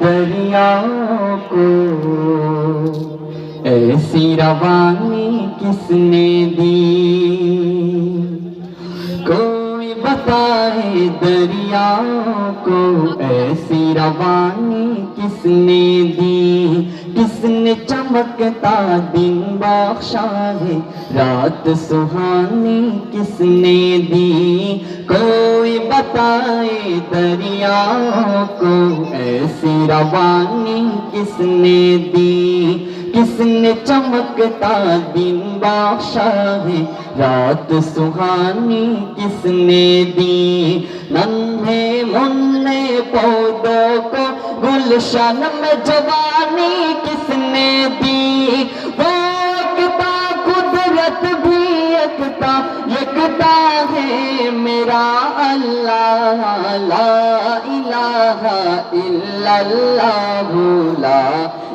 دریا کو۔ ایسی روانی کس نے دی کوئی بتائے دریا کو ایسی روانی کس نے دی؟ کس نے چمکتا دن بخشا ہے رات سہانی کس نے دی؟ کوئی بتائے دریا کو ایسی روانی کس نے دی؟ کس نے چمکتا دن بخشا ہے۔ رات سہانی کس نے دی؟ ننھے مننے پودوں کو۔ گلشن میں جوانی کس نے دی؟ وہ اکتا قدرت بھی اکتا یکتا ہے میرا اللہ۔ لا الہ الا اللہ۔ لا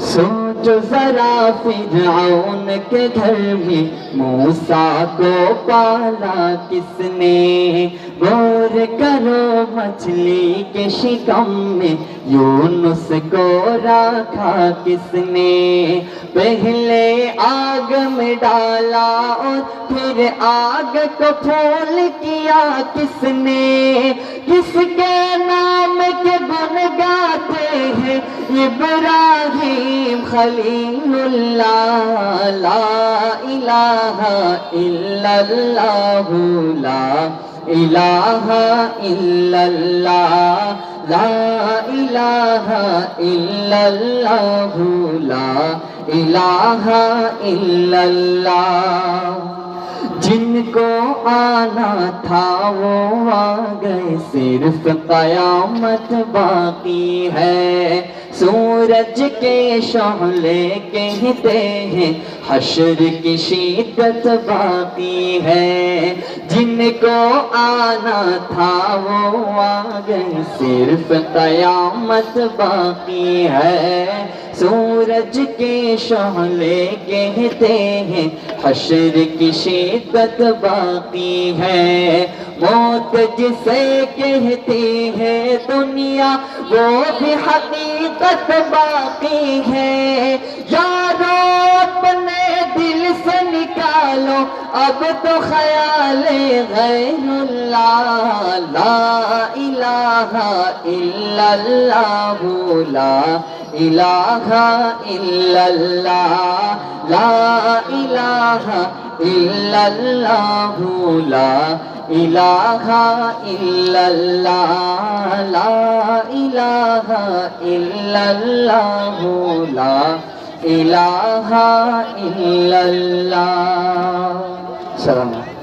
سوچ ذرا فرعون کے گھر میں موسیٰ کو پالا کس نے؟ غور کرو مچھلی کے شکم میں، یونس کو رکھا کس نے؟ پہلے آگ میں ڈالا اور پھر آگ کو پھول کیا کس نے؟ کس کے نام ابراہیم خلیل اللہ لا الہ الا اللہ لا الہ الا اللہ لا الہ الا اللہ لا الہ الا اللہ جن کو آنا تھا وہ آ گئے صرف قیامت باقی ہے۔ سورج کے شعلے کہتے ہیں۔ حشر کی شدت باقی ہے۔ جن کو آنا تھا وہ آ گئے صرف قیامت باقی ہے۔ سورج کے شعلے کہتے ہیں۔ حشر کی شدت باقی ہے۔ موت جسے کہتی ہے دنیا وہ بھی حقیقت باقی ہے۔ یارو، اپنے دل سے نکالو۔ اب تو خیال غیر اللہ۔ لا الہ الا اللہ، لا الہ الا اللہ۔ لا الہ الا اللہ، لا الہ الا اللہ لا الہ الا اللہ لا الہ الا اللہ سلام